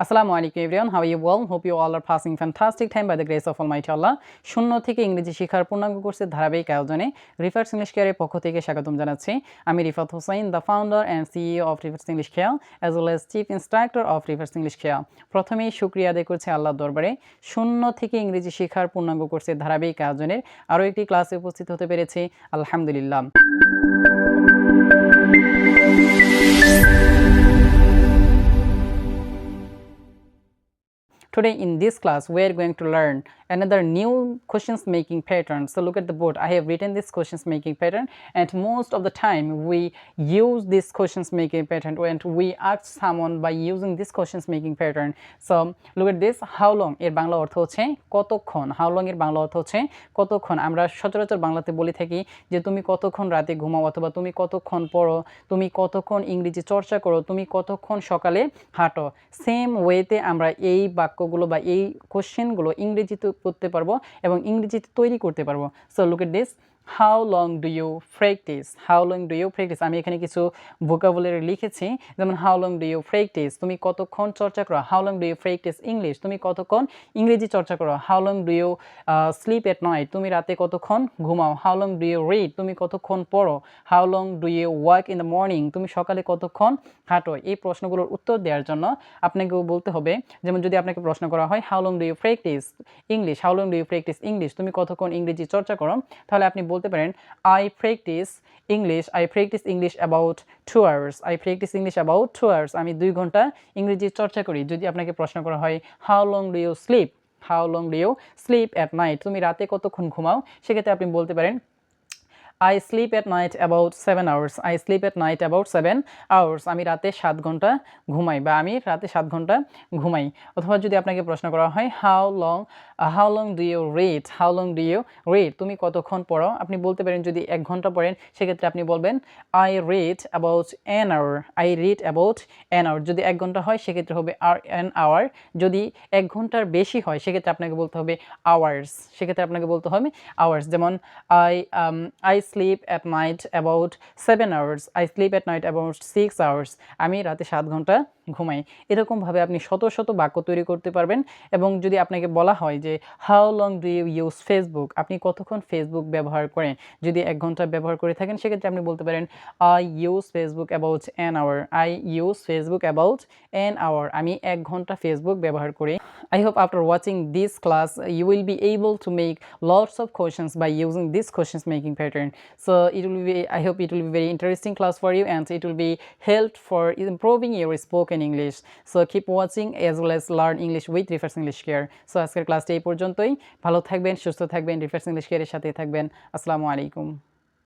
Alaikum, everyone. How are you all? Hope you all are passing fantastic time by the grace of Almighty Allah. শূন্য থেকে ইংরেজি শিক্ষার পূর্ণাঙ্গ কোর্সের ধারাবাহিক আয়োজনে রিফার্স ইংলিশ কেয়ারের পক্ষ থেকে স্বাগতম জানাচ্ছি আমি Rifat Hossain the founder and CEO of refers English খেয়াল as well as chief instructor of reverse English খেয়াল প্রথমেই শুক্রিয়া আদায় করছি আল্লাহর দরবারে শূন্য থেকে ইংরেজি শিক্ষার পূর্ণাঙ্গ কোর্সের ধারাবাহিক আয়োজনের আরও একটি ক্লাসে উপস্থিত হতে পেরেছি আলহামদুলিল্লাহ Today in this class we are going to learn another new questions making pattern. So look at the board. I have written this questions making pattern and most of the time we use this questions making pattern when we ask someone by using this questions making pattern. So look at this how long এর বাংলা অর্থ হচ্ছে কতক্ষণ how long এর বাংলা অর্থ হচ্ছে কতক্ষণ আমরা সচরাচর বাংলাতে বলে থাকি যে তুমি কতক্ষণ রাতে ঘুমাও অথবা তুমি কতক্ষণ পড়ো তুমি কতক্ষণ ইংরেজি চর্চা করো তুমি কতক্ষণ সকালে হাঁটো সেম ওয়েতে আমরা এই বাক্যগুলো বা এই কোশ্চেনগুলো ইংরেজিতে করতে পারব এবং ইংরেজিতে তৈরি করতে পারব। So look at this how long do you practice how long do you practice আমি এখানে কিছু ভোকাবুলারি লিখেছি। যেমন how long do you practice তুমি কতক্ষণ চর্চা করো? How long do you practice English তুমি কতক্ষণ ইংরেজি চর্চা করো? How long do you sleep at night তুমি রাতে কতক্ষণ ঘুমাও? How long do you read তুমি কতক্ষণ পড়ো? How long do you work in the morning তুমি সকালে কতক্ষণ হাঁটো? এই প্রশ্নগুলোর উত্তর দেওয়ার জন্য আপনাকে বলতে হবে। যেমন, যদি আপনাকে প্রশ্ন করা হয় how long do you practice English how long do you practice English তুমি কতক্ষণ ইংরেজি চর্চা করো? তাহলে আপনি বলতে পারেন I practice English I practice English about two hours I practice English about two hours আমি দুই ঘণ্টা ইংরেজি চর্চা করি। যদি আপনাকে প্রশ্ন করা হয় how long do you sleep how long do you sleep at night তুমি রাতে কতক্ষণ ঘুমাও? সেক্ষেত্রে আপনি বলতে পারেন I sleep at night about seven hours I sleep at night about seven hours আমি রাতে সাত ঘণ্টা ঘুমাই বা আমি রাতে সাত ঘণ্টা ঘুমাই। অথবা যদি আপনাকে প্রশ্ন করা হয় how long how long do you read how long do you read তুমি কতক্ষণ পড়ো? আপনি বলতে পারেন যদি এক ঘণ্টা পড়েন, সেক্ষেত্রে আপনি বলবেন I read about an hour I read about an hour যদি এক ঘণ্টা হয়, সেক্ষেত্রে হবে আর অ্যান আওয়ার যদি এক ঘণ্টার বেশি হয়, সেক্ষেত্রে আপনাকে বলতে হবে আওয়ার্স সেক্ষেত্রে আপনাকে বলতে হবে আওয়ার্স যেমন I I sleep at night about seven hours I sleep at night about six hours আমি রাতে সাত ঘণ্টা ঘুমাই এরকমভাবে আপনি শত শত বাক্য তৈরি করতে পারবেন এবং যদি আপনাকে বলা হয় যে how long do you use Facebook আপনি কতক্ষণ ফেসবুক ব্যবহার করেন? যদি এক ঘণ্টা ব্যবহার করে থাকেন, সেক্ষেত্রে আপনি বলতে পারেন I use Facebook about an hour I use Facebook about an hour আমি এক ঘণ্টা ফেসবুক ব্যবহার করি। I hope after watching this class you will be able to make lots of questions by using this questions making pattern so it will be I hope it will be very interesting class for you and it will be help for improving your spoken English so keep watching as well as learn English with Reverse English Care so আজকের ক্লাসটি এই পর্যন্তই ভালো থাকবেন সুস্থ থাকবেন refers English কেয়ারের সাথে থাকবেন আসসালামু আলাইকুম